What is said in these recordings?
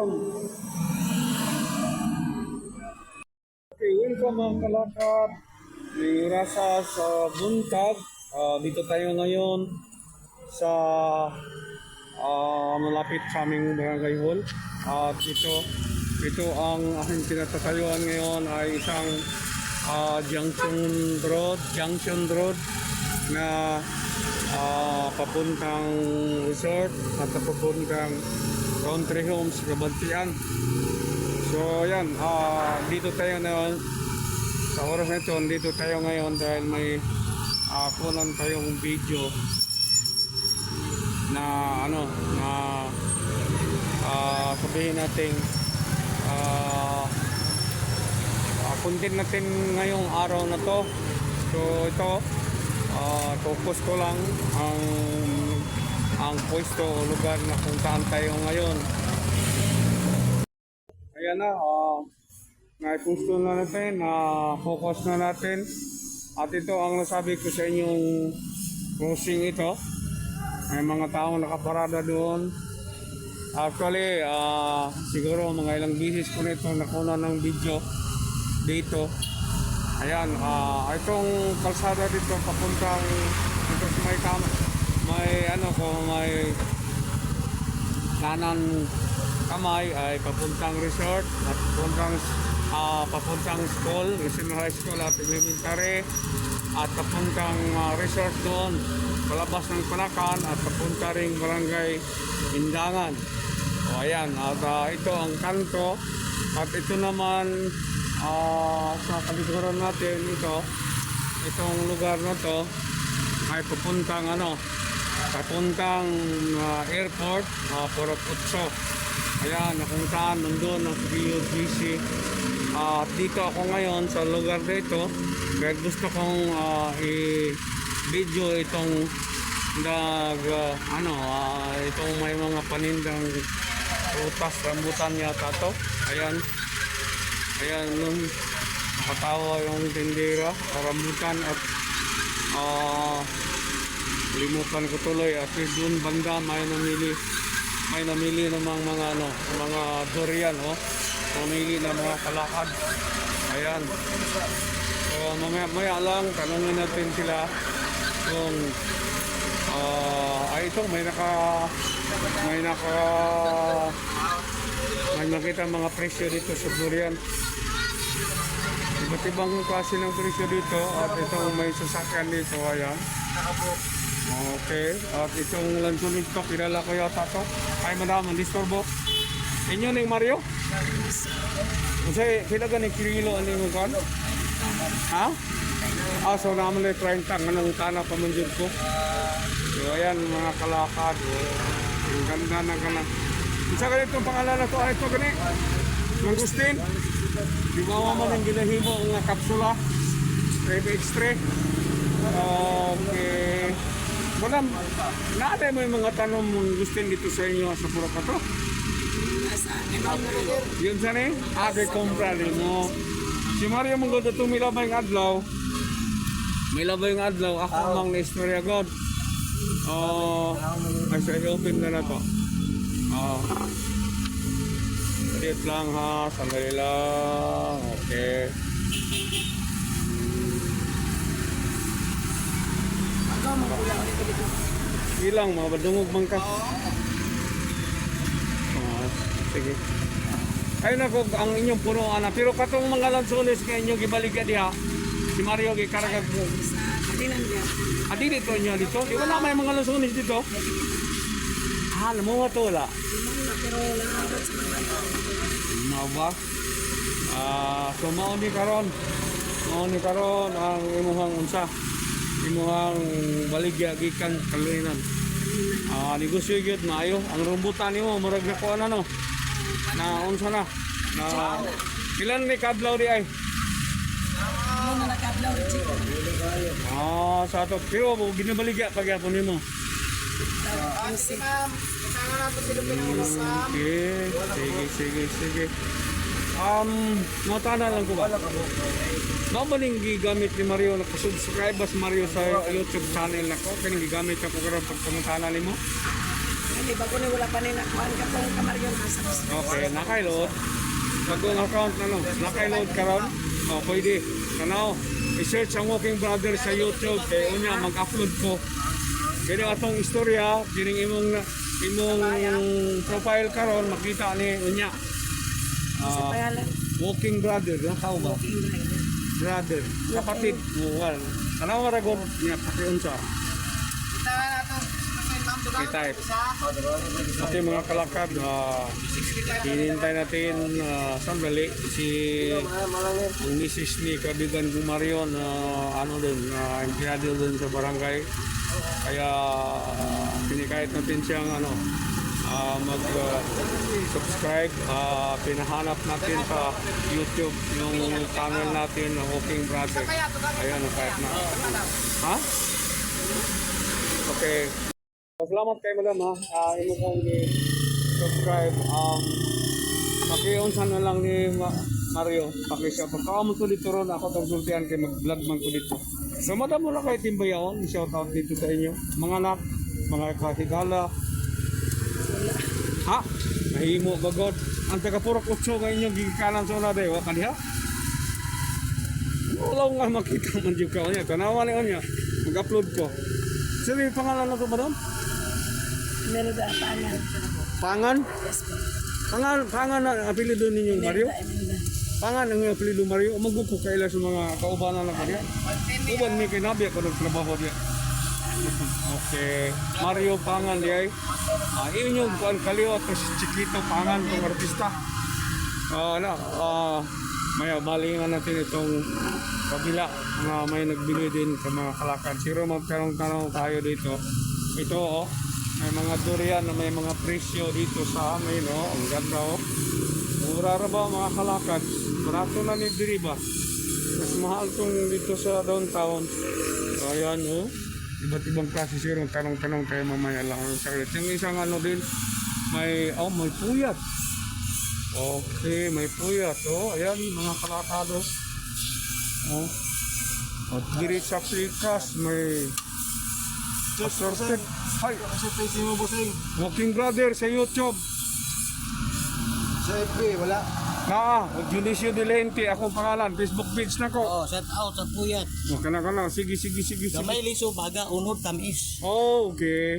welcome. Okay, welcome mga kalakad. May rasa sa buntag. Ah, dito tayo ngayon sa ah, malapit sa aming barangay hall. At ito, ito ang aking tinatatayuan ngayon ay isang ah, junction road, junction road na ah, papuntang resort at papuntang country homes, Kabantian. So yan, ah, dito tayo ngayon sa oras na ito, dito tayo ngayon dahil may uh, kunan tayong video na ano na ah, sabihin natin ah uh, content natin ngayong araw na to so ito ah, focus ko lang ang ang pwesto o lugar na kung saan tayo ngayon ayan na ah na-pusto na natin, na focus na natin. At ito ang nasabi ko sa inyong crossing ito. May mga taong nakaparada doon. Actually, ah siguro mga ilang bisis ko na ito nakuna ng video dito. Ayan, ah itong kalsada dito papuntang dito sa may kama, may ano ko, may kanan kamay ay papuntang resort at papuntang ah, papuntang school, National High School at elementary at papuntang ah, resort doon palabas ng Palakan at papunta ring barangay Indangan. O ayan, at ah, ito ang kanto at ito naman ah, sa kalikuran natin ito itong lugar na to ay papuntang ano papuntang ah, airport uh, Purok Utso ayan kung saan nandun ang PUBC at dito ako ngayon sa lugar dito kaya gusto kong ah, i-video itong nag ah, ano ah, itong may mga panindang prutas rambutan yata to. Ayan. Ayan yung nakatawa yung tindera rambutan at ah limutan ko tuloy at doon banda may namili may namili namang mga ano mga durian oh. Namili ng mga kalakad ayan. So mamaya maya lang tanungin natin sila kung ah ay ito may naka may naka may nakita mga presyo dito sa durian. Iba't ibang klase ng presyo dito at itong may sasakyan dito ayan Okay, at itong lansunin to, kilala ko yata to. Ay, madam, ang disturbo. Inyo ning Mario? Kasi, kila gani kilo ano yung kan? Ha? Ah, so naman na 30 nga nang tanah pamanjud ko. So, ayan, mga kalakad. Ang ganda na gana. Isa ka itong pangalan na to, ay ito gani? Mangustin? Di ba man ang ginahimo nga kapsula? Rebe extra. Okay. Wala, naatay mo yung mga tanong mong gustin dito sa inyo sa Purakato? Yun sa ni? Ate kumpra rin mo. Si Mario mong ganda tumilabay ng adlaw. May labay ng adlaw. Ako mang na-istorya God. Oh, ay sa open na na to. Oh. Dito lang ha, sandali lang. Okay. Ilang mga badungog man ka? Oo. sige. Ay nako ang inyong puno ana pero katong mga lansones kay inyo gibalik ka diha. Si Mario gi karagag mo. Adi dito inyo dito. Di ba na may mga lansones dito? Ah, mo to wala. Mao ba? Ah, so mao ni karon. Mao ni karon ang imuhang unsa imuhang baligya gikan kaluinan. Ah, negosyo gyud maayo. Ang rambutan nimo murag na kuan ano. Na unsa na? Na ilan ni kadlaw di ay? Ah, sa to. Pero ginabaligya pagyapon nimo. Okay, sige, sige, sige. Um, matana lang ko ba ning gigamit ni Mario nakasubscribe ba si Mario sa YouTube channel nako? Kani gigamit ako karon pagpamutana nimo? Hindi, bago ni wala pa ni nakuhaan ka pong kamaryon nasa gusto. Okay, nakailot. Bagong account na no, nakailot ka ron. Oh, pwede. Tanaw, i-search ang Walking Brother sa YouTube kay unya mag-upload ko. Kaya atong istorya, kining imong imong profile karon makita ni unya. Pangalan. Walking Brother, nakaw ba? Ingray. Brother, kapatid mo, wal. Tanaw nga ragon, niya pakiunsa. Kita it. Ito yung mga kalakad, uh, hinintay natin uh, sandali si misis ni Kabigan Gumarion na ano din, uh, empleyado din sa barangay. Kaya uh, pinikahit natin siyang ano, uh, mag uh, subscribe, uh, pinahanap natin sa YouTube yung channel natin ng Walking Brother. Ayan, kahit na. Ha? Okay. Salamat kay madam ha. Ah, imo kong i-subscribe. Um, Makiunsa na lang ni Ma- Mario. Pakisya. Pagka mo to dito ron, ako tong sultihan kay mag-vlog man ko dito. So madam mo na kay Timbayaon. Shout out dito sa inyo. Mga anak, mga kahigala. Ha? Nahimo bagod. Ang taga Purok Utso nga inyo gigikanan sa una dayo. Wa kaniha? Wala ko nga makita man yung ka niya. Tanawa ni niya. Mag-upload ko. Sino yung pangalan na to, madam? Imelda Pangan. Pangan? Yes po. Pangan, pangan na apelido ninyo Mario? Pangan ang apelido Mario. Umagod ko kaila sa mga kaubanan na kanya. Uban may kinabi ako ng trabaho diya. Okay. Mario Pangan diay. Ah, inyo kuan kaliwa to si Chiquito Pangan tong artista. Ah, na, ah, may balingan natin itong kabila na may nagbili din sa mga kalakad. Siro magtanong-tanong tayo dito. Ito oh, may mga durian na may mga presyo dito sa amin oh. Ang ganda oh. Mura ra ba mga kalakad? Barato na ni Diriba. Mas mahal tong dito sa downtown. Ayan oh. Iba't ibang klase siro tanong-tanong tayo mamaya lang ang saglit. Yung isang ano din, may, oh, may puyat. Okay, may puyat. Oh, ayan, mga kalakado. Oh. At diri sa Pikas, may assorted. Hi. Walking Brother sa YouTube. Sa FB, wala. Naa, Junicio De Lente, akong pangalan, Facebook page na ko. Oh, shout out sa puyat. Oh, kana kana, sige, sige, sige, sige. Gamay liso baga unod tamis. Oh, okay.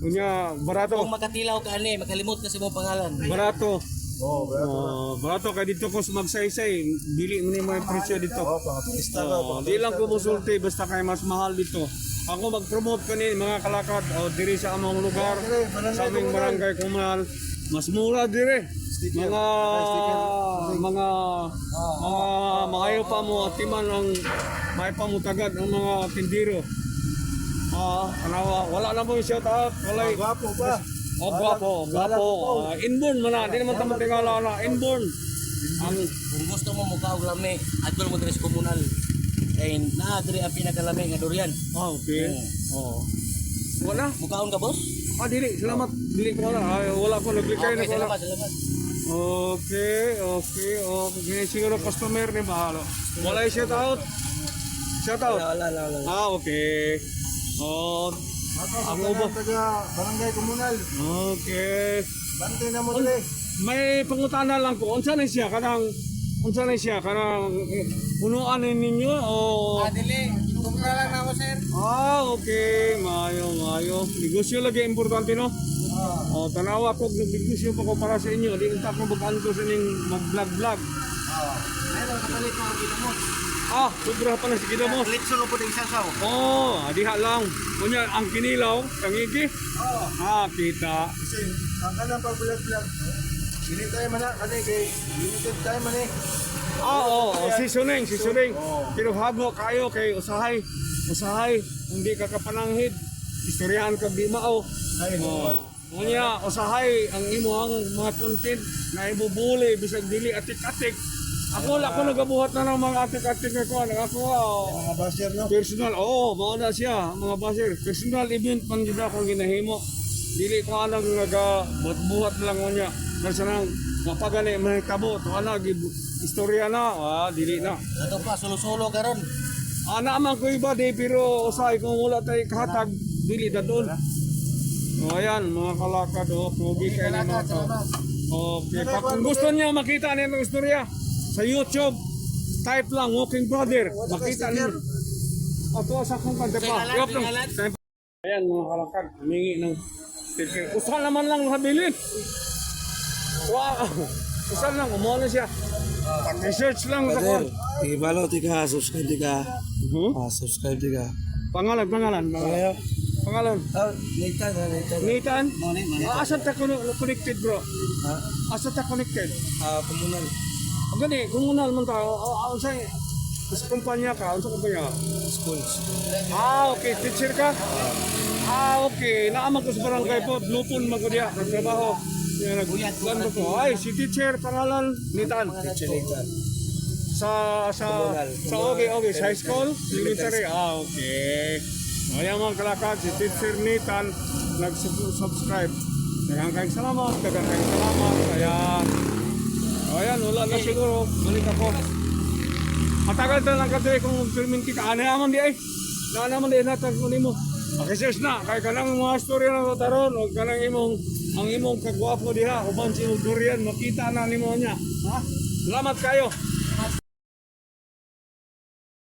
Unya, barato. Kung makatilaw ka ani, makalimot kasi mo pangalan. Barato. Oo, wala. Oh, barato kay dito ko sa magsaysay. Dili mo ni mga presyo dito. Oo, pang turista ka. Oh, di lang ko musulti basta kay mas mahal dito. Ako mag-promote ko ni mga kalakad o diri sa among lugar sa aming barangay kumal. Mas mura dire. Sticker. Mga mga mga maayo pa mo atiman ang may pamutagad ang mga tindiro. Ah, anawa, wala na mo yung shout out. Wala. Gwapo pa. Oh, gwapo, gwapo. Ah, inborn man na, di naman tamo tingala na inborn. Ang Kung gusto mo mukha og lami, adto mo diri sa komunal. Kay naa diri ang pinakalami nga durian. Ah, okay. Oh. Wala. Mukhaon ka boss? Ah, dili. Salamat. Dili ko wala. Ay, wala ko. Naglikay na Okay, ko wala. salamat, salamat. Okay, okay, okay. Siguro customer ni Bahalo. Wala yung shout out. Shout out. Wala, wala, wala. Ah, okay. Oh, Ang ubo. taga barangay komunal. okay. Bante na mo dali. May pangutana lang ko. Unsa na siya? Kanang, unsa na siya? Kanang, punuan ninyo o... dili. Kumra lang na ako, sir. Ah, okay. Mayo, mayo. Negosyo lagi importante, no? Oh, tanawa ko nagnegosyo pa ko para sa inyo. Di unta ko mag-anto sa inyong mag-vlog-vlog. Ayun, kapalit mo ang ginamot. Ah, sobra pa na si Kidamos. Litson po din sasaw. Oh, diha lang. Kunya, ang kinilaw, kangigi. Oo. Ah, kita. Kasi, ang kanang pag-vlog-vlog. Ginit tayo man na. Kasi kay, limited tayo man eh. Ah, oo, oh, seasoning, seasoning. Pero hago kayo kay usahay. Usahay, hindi ka kapananghid. Istoryahan ka di mao. Ay, Oh. Kunya, usahay ang imo ang mga content na ibubuli bisag dili atik-atik. Ako wala ko nagabuhat na ng mga atik-atik na kuan. Ako ah, Mga basher, no? personal, oo, mao na siya, mga baser. Personal event man gid ako ginahimo. Dili ko anang naga buhat lang mo niya. Kasi nang mapagani may tabo to ana gid istorya na, ah, dili na. Ato pa, solo-solo karon. Ana man ko iba di pero usay kung wala tay kahatag dili dadon. O ayan, mga kalakad, o, pogi kayo na mga to. Okay, pa, kung gusto niyo makita niyo ang istorya sa YouTube, type lang Walking Brother, makita niyo. O, to sa kong kanta pa. Ayan, mga kalakad, humingi ng sticker. Usahan naman lang habilin. Wow! Usahan lang, umuha na siya. Pag-research lang sa kwan. tigibalo, tika, subscribe, tika. Mhm. Ah, subscribe, tika. Pangalan, pangalan, pangalan. Pangalan. Ah, Nathan, ah, Nathan. Nathan? Mo ni man. Ah, asa ta connected bro? Ha? Asa ta connected? Ah, komunal. Ang gani, kumunal man tao. Ah, Ang sa sa kumpanya ka, ang sa kumpanya. Schools. Ah, okay, teacher ka? Ah, okay. Naaman ko sa barangay po, lupon man ko diya, nagtrabaho. Yan, nagkuhan ko po. Ay, si teacher, pangalan, Nitan. Teacher Nathan. Sa, sa, Komunal. sa, okay, okay, sa high school, elementary. Ah, okay. O yan mga kalakad, si teacher Nitan, nag-subscribe. Dagang salamat, dagang salamat. Ayan. O yan, wala na siguro. Balik ako. Matagal na lang kasi kung perminti ka. Ano naman di ay? Na naman di natag ko nimo. Pakisis na. Kaya ka lang mga storya na taron. Huwag ka lang imong ang imong kagwapo diha. Uban si Durian. Makita na nimo niya. Ha? Salamat kayo.